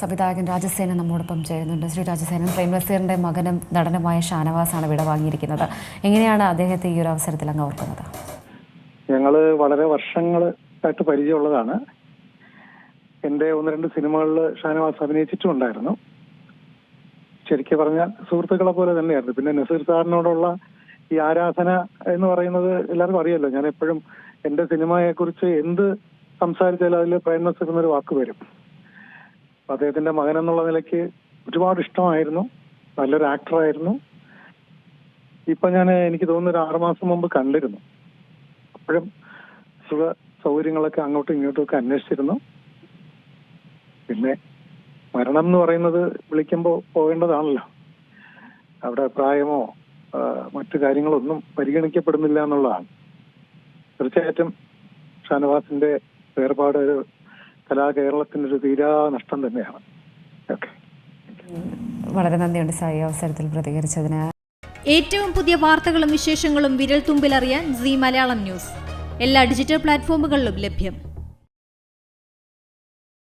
സംവിധായകൻ രാജസേനൻ നമ്മോടൊപ്പം ചേരുന്നുണ്ട്. ശ്രീ രാജസേനൻ പ്രേം നസീറിന്റെ മകനും നടനുമായ ഷാനവാസാണ് വിട വാങ്ങിയിരിക്കുന്നത്. എങ്ങനെയാണ് അദ്ദേഹത്തെ ഈ ഒരു അവസരത്തിൽ അങ്ങ് ഓർക്കുന്നത്? ഞങ്ങൾ വളരെ വർഷങ്ങളായിട്ട് പരിചയമുള്ളതാണ്. എന്റെ ഒന്ന് രണ്ട് സിനിമകളിൽ ഷാനവാസ് അഭിനയിച്ചിട്ടുണ്ടായിരുന്നു ശരിക്കും പറഞ്ഞാൽ സുഹൃത്തുക്കളെ പോലെ തന്നെയായിരുന്നു. പിന്നെ നസീർ സാറിനോടുള്ള ഈ ആരാധന എന്ന് പറയുന്നത് എല്ലാവർക്കും അറിയാലോ. ഞാൻ എപ്പോഴും എന്റെ സിനിമയെ കുറിച്ച് എന്ത് സംസാരിച്ചാലും അതിൽ പ്രേം നസീർ എന്നൊരു വാക്ക് വരും. അദ്ദേഹത്തിന്റെ മകൻ എന്നുള്ള നിലയ്ക്ക് ഒരുപാട് ഇഷ്ടമായിരുന്നു. നല്ലൊരു ആക്ടറായിരുന്നു ഇപ്പൊ ഞാൻ എനിക്ക് തോന്നുന്നു ഒരു ആറുമാസം മുമ്പ് കണ്ടിരുന്നു. അപ്പോഴും സുഖ സൗകര്യങ്ങളൊക്കെ അങ്ങോട്ടും ഇങ്ങോട്ടും ഒക്കെ അന്വേഷിച്ചിരുന്നു. പിന്നെ മരണം എന്ന് പറയുന്നത് വിളിക്കുമ്പോൾ പോകേണ്ടതാണല്ലോ. അവിടെ പ്രായമോ മറ്റു കാര്യങ്ങളൊന്നും പരിഗണിക്കപ്പെടുന്നില്ല എന്നുള്ളതാണ്. തീർച്ചയായിട്ടും ഷാനവാസിന്റെ വേർപാട് ഒരു കലാകേരളത്തിന്റെ ഒരു തീരാ നഷ്ടം തന്നെയാണ്. ഓക്കെ. വളരെ നന്ദിയുണ്ട് സായി ഈ അവസരത്തിൽ പ്രതികരിച്ചതിന്. ഏറ്റവും പുതിയ വാർത്തകളും വിശേഷങ്ങളും വിരൽ തുമ്പിലറിയാൻ സി മലയാളം ന്യൂസ്. എല്ലാ ഡിജിറ്റൽ പ്ലാറ്റ്ഫോമുകളിലും ലഭ്യം.